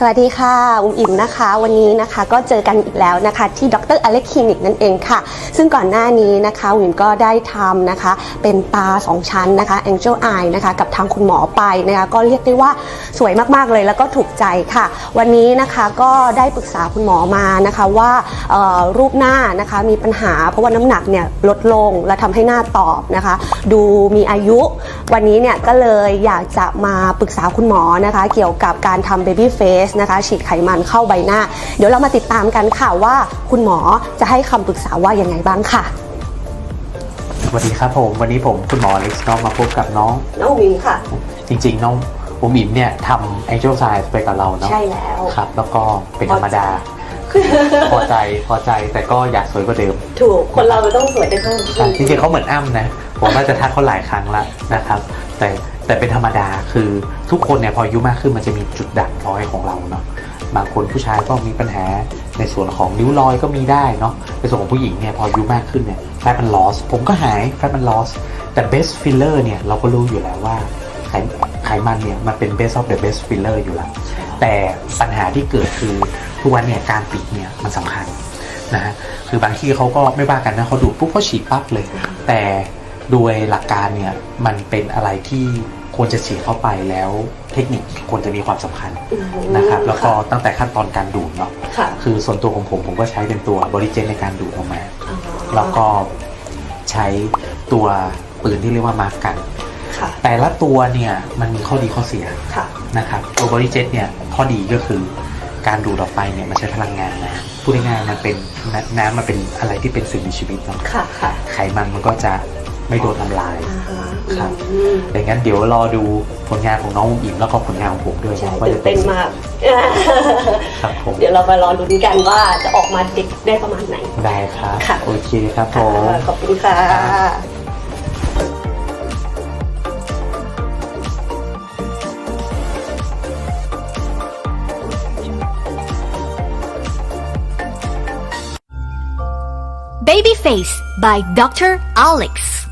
สวัสดีค่ะ อุ้มอิ่มนะคะ วันนี้นะคะก็เจอกันอีกแล้วนะคะ ที่ดรอเล็กคลินิกนั่นเองค่ะ ซึ่งก่อนหน้านี้นะคะอุ้มอิ่มก็ได้ทำนะคะ เป็นตา 2 ชั้นนะคะ Angel Eye นะคะ กับทางคุณหมอไปนะคะ ก็เรียกได้ว่าสวยมากๆเลยแล้วก็ถูกใจค่ะ วันนี้นะคะก็ได้ปรึกษาคุณหมอมานะคะว่ารูปหน้านะคะมีปัญหาเพราะว่าน้ำหนักเนี่ยลดลงและทำให้หน้าตอบนะคะ ดูมีอายุ วันนี้เนี่ยก็เลยอยากจะมาปรึกษาคุณหมอนะคะ เกี่ยวกับการทำ baby face นะคะฉีดไขมันเข้าใบหน้า เดี๋ยวเรามาติดตามกันค่ะว่าคุณหมอจะให้คำปรึกษาว่ายังไงบ้างค่ะ สวัสดีครับผม วันนี้ผมคุณหมอเล็กซ์น้องมาพบกับน้อง น้องวินค่ะ จริง ๆ น้องผมอิมเนี่ยทำ Angel Science ไปกับเราเนาะใช่แล้วครับ แล้วก็เป็นธรรมดา พอใจพอใจแต่ก็อยากสวยกว่าเดิม ถูกคนเราต้องสวยได้เท่านั้นใช่จริงๆเขาเหมือนอ้ำนะ ผมน่าจะทักเขาหลายครั้งละนะครับ แต่ แต่เป็นธรรมดาคือทุกคนเนี่ยพออายุมากขึ้นมันจะมีจุดด่างพร้อยของเราเนาะบางคนผู้ชายก็มีปัญหาในส่วนของนิ้วรอยก็มีได้เนาะในส่วนของผู้หญิงเนี่ยพออายุมากขึ้นเนี่ยแฟตมันลอสผมก็หายแฟตมันลอสแต่ best filler เนี่ยเราก็รู้อยู่แล้วว่าไขไขมันเนี่ยมันเป็น best of the best filler อยู่แล้ว แต่ปัญหาที่เกิดคือทุกวันเนี่ยการปิดเนี่ยมันสำคัญนะฮะคือบางที่เขาก็ไม่ว่ากันนะเขาดูดปุ๊บเขาฉีดปั๊บเลย แต่โดยหลักการเนี่ยมันเป็นอะไรที่ ควรจะฉีดเข้าไปแล้วเทคนิคควรจะมีความสำคัญนะครับแล้วก็ตั้งแต่ขั้นตอนการดูดเนาะค่ะคือส่วนตัวของผมผมก็ใช้เป็นตัวบริเจนในการดูดออกมา แล้วก็ใช้ตัวปืนที่เรียกว่ามาร์กกันค่ะแต่ละตัวเนี่ยมันมีข้อดีข้อเสียค่ะนะครับตัวบริเจตเนี่ยข้อดีก็คือการดูดออกไปเนี่ยมันใช้พลังงานนะพูดง่ายๆมันเป็นน้ำน้ำมันเป็นอะไรที่เป็นสิ่งมีชีวิตเนาะค่ะค่ะไขมันมันก็จะไม่โดนทำลายอ่าฮะ ครับอืมดังนั้นเดี๋ยวรอดูผลงานของน้องอุ๋มอิมแล้วก็ผลงานของผมด้วยใช่ว่าตื่จะนเป็เต้นนมาก ครับผมเดี๋ยวเรามารอลุ้นกันว่าจะออกมาเด็กได้ประมาณไหน ได้ครับค่ะ โอเคครับผมขอบคุณค่ะครับ Babyface by Dr. Alex.